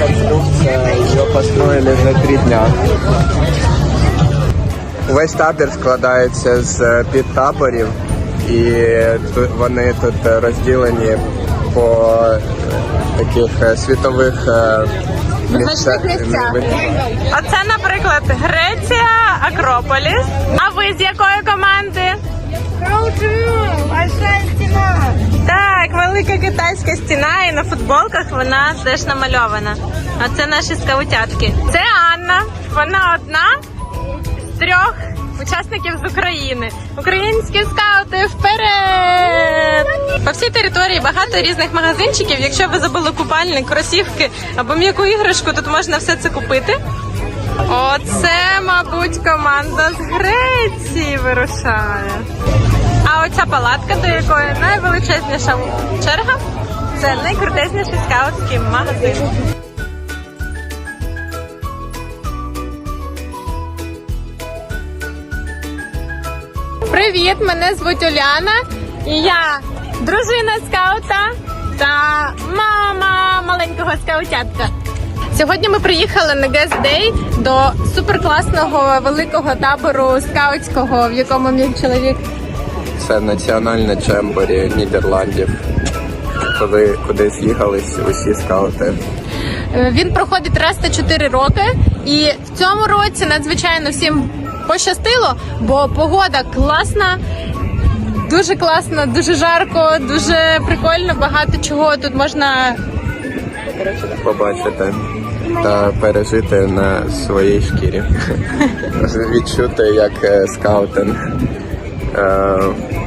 Конструкция, ее построили за три дня. Весь табір складається з підтаборів, і вони тут розділені по е, таких е, світових е, місцях. Оце, наприклад, Греція, Акрополіс. А ви з якої команди? Так, велика китайська стіна, і на футболках вона теж намальована. А це наші скаутятки. Це Анна. Вона одна з трьох учасників з України. Українські скаути вперед! По всій території багато різних магазинчиків. Якщо ви забули купальник, кросівки або м'яку іграшку, тут можна все це купити. Оце, мабуть, команда з Греції вирушає. А оця палатка, до якої найвеличезніша черга, це найкрутезніший скаутський магазин. Привіт, мене звуть Уляна, і я дружина скаута та мама маленького скаутятка. Сьогодні ми приїхали на Guest Day до суперкласного великого табору скаутського, в якому мій чоловік Це національне джемборі Нідерландів, коли куди з'їхались усі скаути. Е, Він проходить раз на 4 роки, і в цьому році надзвичайно всім пощастило, бо погода класна. Дуже класно, дуже жарко, дуже прикольно. Багато чого тут можна побачити та пережити на своїй шкірі. Відчути, як е, скаутинг е,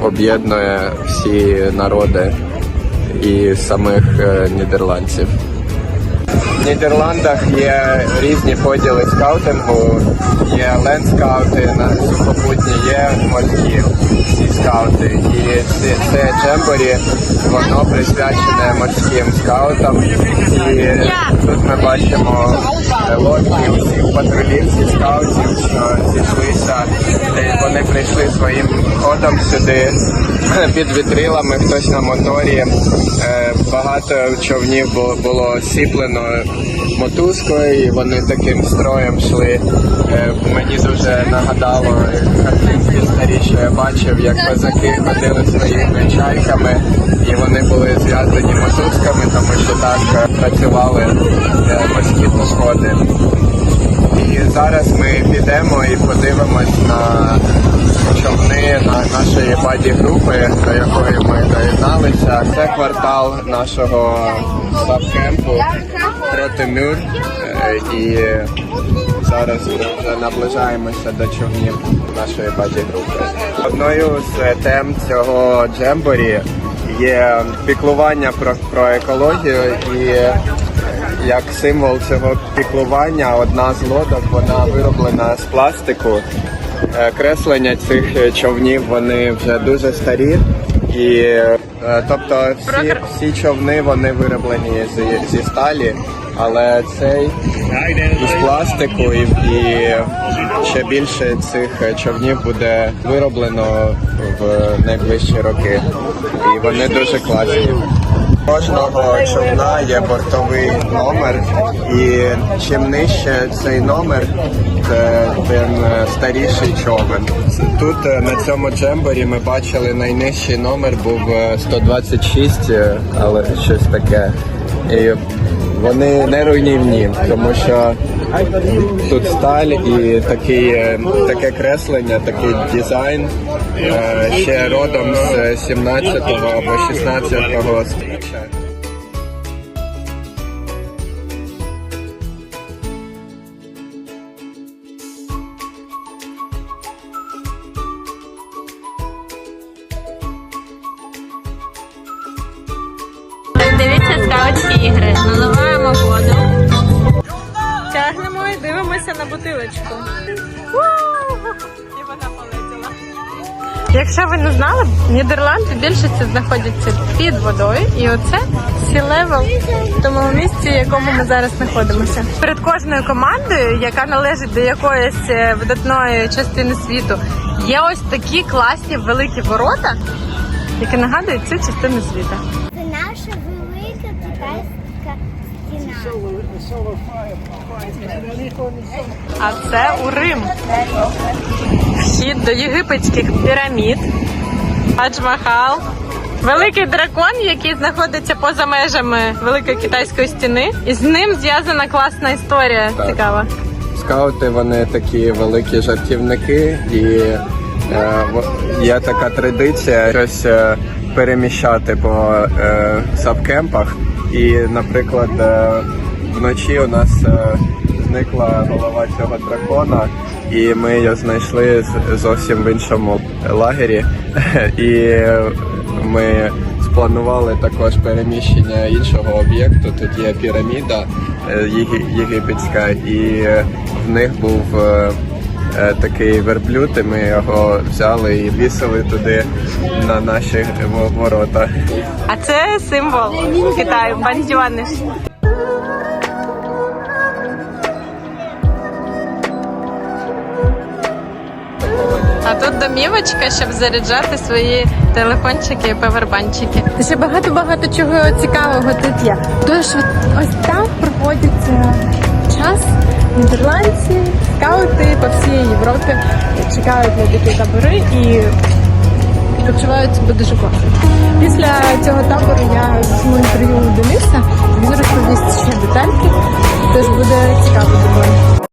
об'єднує всі народи і самих е, нідерландців. В Нідерландах є різні поділи скаутингу. Є лендскаути, сухопутні, є морські всі скаути. І це джемборі, воно присвячене морським скаутам. І тут ми бачимо е, лодки усіх патрулів зі скаутів, що зійшлися. Вони прийшли своїм ходом сюди під вітрилами, хтось на моторі. Е, Багато човнів було, сіплено мотузкою, і вони таким строєм йшли. Е, Мені дуже нагадало картинки старі, що я бачив, як козаки ходили своїми чайками, і вони були зв'язані мотузками, тому що так е, працювали е, морські сходи. І зараз ми підемо і подивимось на човни на нашої баді групи, до якої ми доєдналися. Це квартал нашого сабкемпу Тротемюр. Е, І зараз вже наближаємося до човнів нашої баді групи. Одною з тем цього джемборі є піклування про, про екологію і як символ цього піклування, одна з лодок вона вироблена з пластику. Е, Креслення цих е, човнів вони вже дуже старі. І е, тобто всі, всі човни вони вироблені зі, зі сталі, але цей із пластику і, і ще більше цих човнів буде вироблено в найближчі роки. І вони дуже класні. Кожного човна є бортовий номер, і чим нижче цей номер, тим е, старіший човен. Тут е, на цьому джемборі ми бачили найнижчий номер був е, 126, е, але щось таке. І вони не руйнівні, тому що тут сталь і такий, е, таке креслення, такий дизайн е, ще родом з 17 або 16 століття. Бутилочку. І вона полетіла. Якщо ви не знали, Нідерланди більшості знаходяться під водою, і оце сі-левел в тому місці, в якому ми зараз знаходимося. Перед кожною командою, яка належить до якоїсь е, видатної частини світу, є ось такі класні великі ворота, які нагадують цю частину світу. Це наша велика китайська стіна. А це Урим. Вхід до єгипетських пірамід. Адж-Махал. Великий дракон, який знаходиться поза межами Великої китайської стіни. І з ним зв'язана класна історія. Так. Цікава. Скаути вони такі великі жартівники, і е, є така традиція щось е, переміщати по е, сабкемпах. І, наприклад, е, вночі у нас е, зникла голова цього дракона, і ми її знайшли зовсім в іншому лагері. І ми спланували також переміщення іншого об'єкту. Тут є піраміда е, єгипетська, і в них був такий верблюд, і ми його взяли і вісили туди на наші во- ворота. А це символ Китаю, бандюаниш. А тут домівочка, щоб заряджати свої телефончики і павербанчики. Ще багато-багато чого цікавого тут є. Тож ось там проводиться час нідерландці, скаути по всій Європі чекають на такі табори і відпочивають себе дуже класно. Після цього табору я візьму інтерв'ю Дениса. Він розповість ще детальки. Тож буде цікаво думаю.